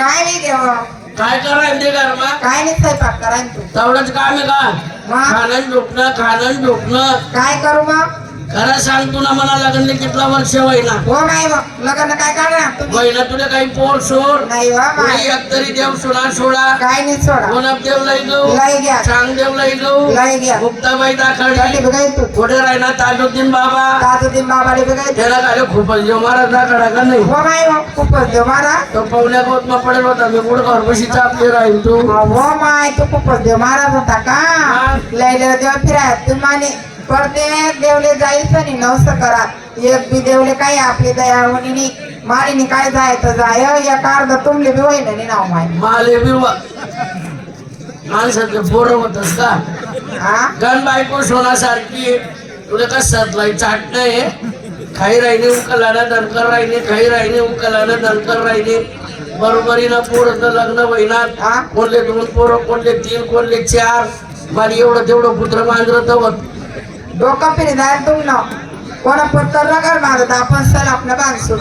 काय नाही देव. काय करायला ते घरमा काय नाही स्वयंपाक करा तू तेवढंच काम आहे का. खाणं झोपणं खाणं झोपणं. काय करू मग? खरं सांग तू ना मला लग्न कितला वर्ष होईना हो नाही लग्न काय करणार? होईना तुला काही पोर सोड? नाही एक तरी देव सोडा सोडा. काय नाही सोडा. कोणप देव लई घ्या. सांग देव लई दाखवली. बघाय तू पुढे राहिना ताजुद्दीन बाबा. ताजुद्दीन बघाय त्याला काय खूपच देव महाराज दाखडा का नाही? हो नाही खूपच देव मारा तो पाहुण्या गोत मग पडेल होता. मी गुड घरपशी चापली राहील तू? हो माय तू खूपच देव महाराज होता का? हा. लय देव फिराय तुम्हाला प्रत्येक देवले जायचं नाही नवस करा. एक बी देवले काय आपली दयावणी माळीनी काय जायचं जाय एक अर्ध तुमले बी होईना नाही नाव माय. माले बिवा माणसाचं पोरं होतस का? गण बायको सोनासारखी. तुला कसं लाई चाट नाही? खाई राहिने उकलानं दणकर राहिने खाई राहिने उकलानं दणकर राहिने बरोबरीनं पोरं लग्न हा. होईनात कोणले दोन पोरं कोणले तीन कोणले चार. मला एवढं तेवढं पुत्र मांजर तवत डोकं फिरणार जाय कोणा पत्तर नगर मारत आपण सल आपलं बांधसू.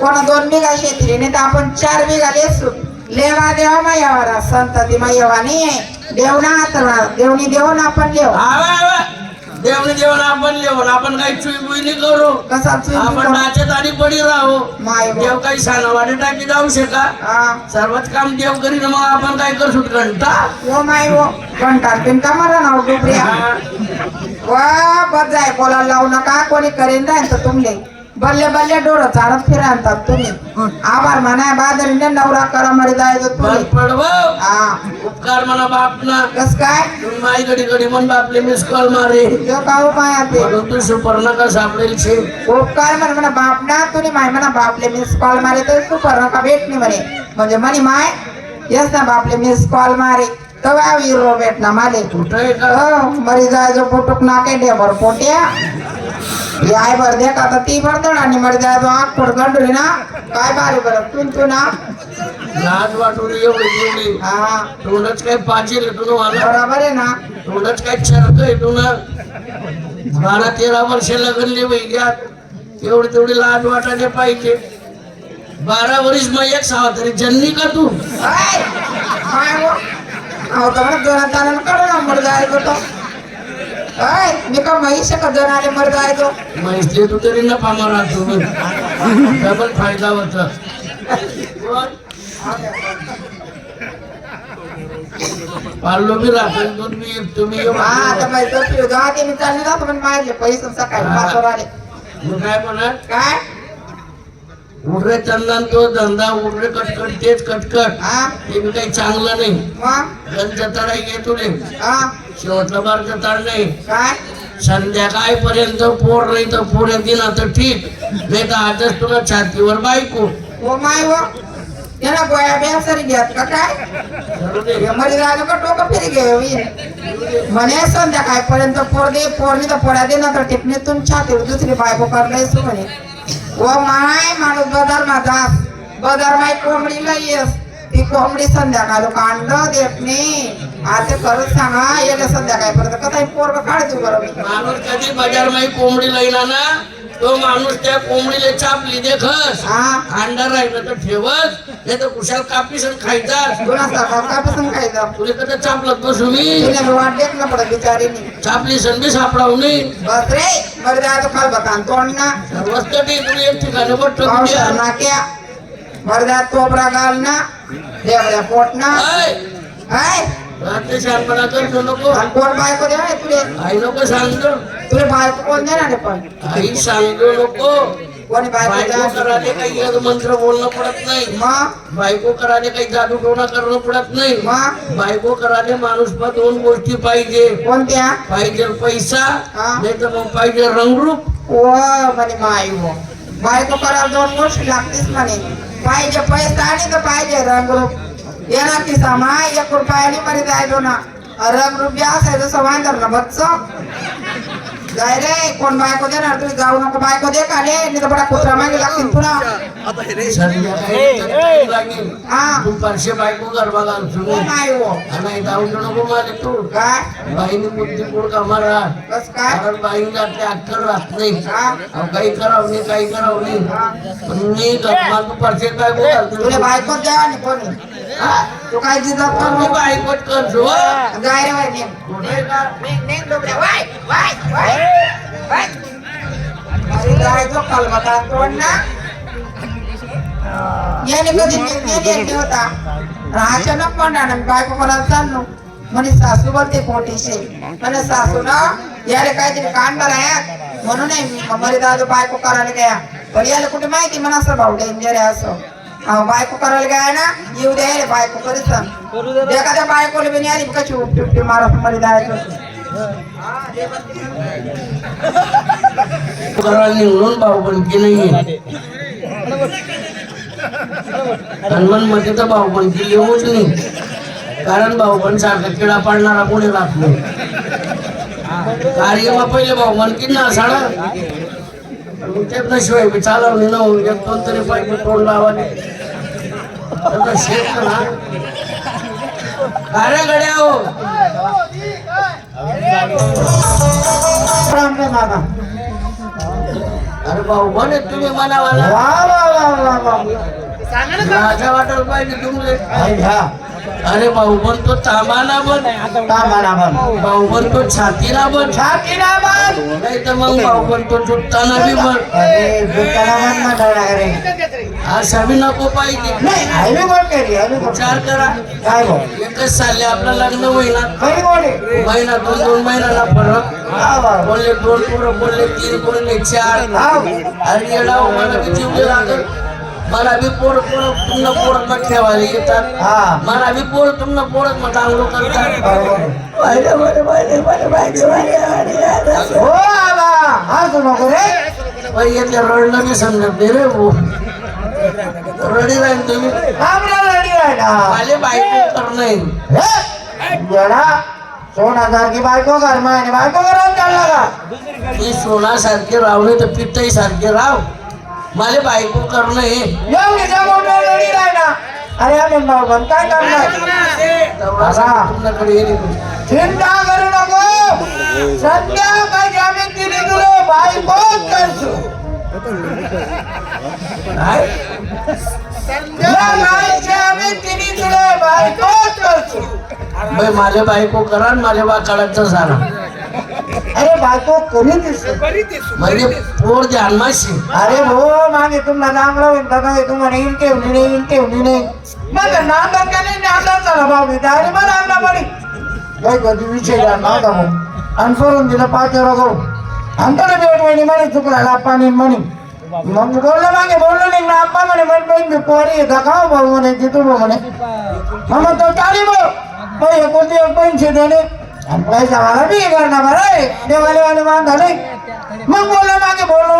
कोणा दोन बिघा शेती नाही तर आपण चार बिघा लेसू. लेवा देवा मायावारा संतती मायवानी देव ना. हातवा देवनी देव ना आपण देव देवण आपण लेवण आपण काही करू. कसा चुई आपण नाचत आणि पडी राहू. माय देव काही टाकी जाऊ शका. हा. सर्वच काम देव करी मग आपण काय करू? घंटा ओ माय ओ घंटा तीन का मरा नाव डुबऱ्या? वा बस जाय बोलायला लावू नका. कोणी करेन तर तुमले. बल्ले बल्ले डोरं चारत फिरा आणतात तुम्ही. आभार म्हणा बादरीने नवरा करा मरी जायचं तुम्ही. पडव. हा. उपकार म्हणा बाप ना कस काय? तुम्ही माई घडी घडी म्हण बापले मिस कॉल मारे. जो का उपाय आहे ते तू सुपर्ण का सापडेल छे उपकार म्हण म्हणा बाप ना तुम्ही माय म्हणा बापले मिस कॉल मारे तर तू करणं का भेटणी म्हणे. म्हणजे म्हणे माय येस ना बापले मिस कॉल मारे. तवा विरो भेटना माले. कुठं हो मरी जायचो पोटुक नाके डेबर पोट्या. याय भर दे का ती भरदड आणि मरी जायचो आग पोट गंडुली ना. काय बारी बरं तू तू ना. लाज वाटून एवढी एवढी हा. तोंडच काय पाचेल तू मला बरोबर आहे ना. तोंडच काय चरक आहे तू ना बारा तेरा वर्ष लगनले वैद्यात एवढी तेवढी लाज वाटायला पाहिजे. बारा वर्ष मग एक सावा तरी जन्मी का तू? वो अहो तर दोन तानाला काढू ना मर जायचो तो. हाय मी का म्हैस का दोन म्हैसले तू तरी नफा मारा तू. डबल फायदा होता. पाळलो बी राहतो तुम्ही तुम्ही. हा आता पिऊ ते मी चालली जातो पण पैसे सकाळी पाचवर आले काय म्हणत काय? उडरे चंदन तो धंदा उडरे कटकट तेच कटकट. हा. ते बी काही चांगलं नाही. मग गंज तडाई घे तुले हा. शेवटला बार तड नाही. काय? संध्याकाळपर्यंत पोर नाही तर पोऱ्या दिना तर ठीक. नाही तर आजच तुला छातीवर बायको. हो माय वो त्याला गोया बिया सरी घ्यात का काय? मरी राहिलं का डोकं फिरी घे म्हणे संध्याकाळपर्यंत पोर दे पोरणी तर पोळ्या दे ना तर टिपणीतून छातीवर दुसरी बायको करलायस म्हणे. व माय माणूस बदरमा जास. बदरमाई कोंबडी लई येस ती कोंबडी संध्याकाळ कांड देत नाही. आता खरंच सांगा याला संध्याकाळपर्यंत कसं पोरग काढतो बरोबर माणूस कधी बाजार कोंबडी लईला ना तो माणूस त्या कोंबडीला चापली देखस अंडा राहिलं तर ठेवस नाही तर कुशाल कापीस खायचा. कापासून खायचं. तुला कधी चापलत बसू मी. तिने वाट देत ना पडत बिचारीने चापली संधी सापडावू नाही बस रे बरं जायचं खाल बघा तोंड ना. तुला एक ठिकाणी बट्ट नाक्या भरदा तोबरा घाल ना. देवड्या पोट ना. रात्री शहाणपणा करतो नको. आणि कोण बायको तुले? आई नको सांगतो. तुले बायको कोण देणार आहे पण? आई सांगतो नको. कोणी बायको बायको द्या कराने काही यात मंत्र बोलणं पडत नाही. मग बायको कराने काही जादू टोणा करणं पडत नाही. मग बायको कराने माणूस पण दोन गोष्टी पाहिजे. कोणत्या? पाहिजे पैसा हा. नाही तर मग पाहिजे रंगरूप. ओ म्हणे माई हो. बायको करायला दोन गोष्टी लागतेच म्हणे. पाहिजे पैसा आणि तर पाहिजे रंगरूप. येणार की सामा एक रुपयाने मध्ये जायचो ना रंगरूप जे असायचं सवांदर ना बच्च. जाय रे कोण बायको देणार? तुम्ही जाऊ नको बायको दे का रे? नाही तर बडा कुत्रा मागे लागतील पुन्हा. हा बायको गरबा घालतो हो. नाही हो आणि जाऊ नको मारे तू. काय? बाईने कारण अक्कल राहत नाही. हा. काही करावं नाही काही करावं नाही. पण मी दुपारचे बायको तुला बायको कोणी. हा? तू काय हा? जाय रे बाई नेम कुठे का? वाय वाय वाय. वाय. अरे जायचो कलबता तोड ना? याने कधी निर्णय होता. अचानक म्हणा बायको करायला चाललो. म्हणे सासू बोलते पोटीशी. म्हणे सासू ना याला काहीतरी कांड आहे. म्हणून आहे मी. म्हणे दादू बायको करायला गया. पण याला कुठे माहिती? म्हणा असं भाऊ डेंजर आहे असं. बायको करायला गया ना? येऊ द्या रे बायको सांग एखाद्या बायकोला बी नाही आली कशी उपटी उपटी मारत मध्ये जायचं करायला निघून भाऊ पण की नाही? हनुमानमध्ये तर भाऊ पण की येऊच नाही. कारण भाऊ पण सारखा किडा पाडणारा कोणी राहत. नाही कार्यमा पहिले भाऊ पण की ना साडा त्याशिवाय मी चालवली ना एक दोन तरी पाहिजे तोंड लावाले त्याचा शेत ना अरे गड्या हो अरे भाऊ बने. तुम्ही मनावाला वा वा वा वा वा राजा वाटायला पाहिजे तुमले अरे भाऊ बनतो तांबाना बन. कामाला बन भाऊ बनतो छातीला बन. छातीला बन. नाही तर मग भाऊ बनतो बी बन अरे दुकाना असा बी नको पाहिजे. नाही केली विचार करा. काय बोल एकच साले आपलं लग्न होईना. बोले महिना दोन दोन महिन्याला फरक. हा बोलले दोन पोरं बोलले तीन बोलले चार. अरे येडा बी जीवले लागत मला बी पोर पोर पुन्हा पोरात ठेवायला येतात. हा. मला बी पोर तुम्हाला पोरत मग चांगलं करतात हो आबा. हसू नको रे. बाई यातल्या रडलं मी समजत नाही रे भाऊ. रडी राहील तुम्ही. लढी राहिला आले बायको करणं हे येडा. सोनासारखी बायको कर मायने बायको करून चालला का मी सोनासारखे राव नाही तर पित्तही सारखे राव मला बायको करणं. हे लढी राहिला अरे आम्ही बन काय करणार तुमच्याकडे चिंता करू नको. काय संध्याकाळी आम्ही तिने तुला बायकोच करतो. माझ्या बायको करा माझ्या बाकाळाचं झाला अरे बायको कोणी दिसत. म्हणजे पोर ध्यानमाशी अरे हो मागे तुम्हाला चांगलं होईल का तुम्हाला येईल ठेवली नाही येईल ठेवली नाही मग नांदर का नाही नांदर चला भाऊ मी अरे मला आणला पडी. काही कधी विषय नव्हता भाऊ आणि करून दिलं पाच रगो अंतर भेट म्हणे म्हणे चुकला पाणी म्हणे. मग बोललो मागे बोललो नाही ना आप्पा म्हणे म्हणे बाई मी पोरी का खाऊ भाऊ म्हणे तिथू भाऊ म्हणे. मग तो चाली भाऊ बाई एकोणती पैसे देणे. आणि पैसा मला बी करणार बरं. देवाले वाले मान झाले मग बोललो मागे बोललो